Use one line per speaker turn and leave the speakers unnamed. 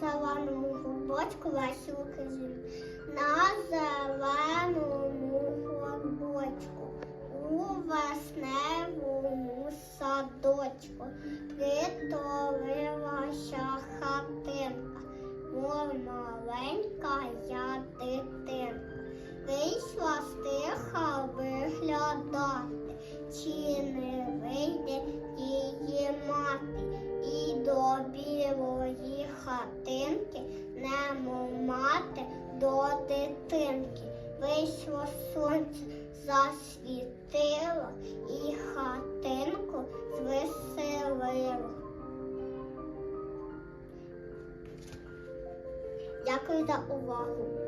зеленому губочку веселки жив. На зеленому горбочку у весневому садочку притулилася хатинка, мов маленька я дитинка. Вийшла стиха хатинки, немо мати до дитинки. Вийшло сонце, засвітило і хатинку звеселило. Дякую за увагу.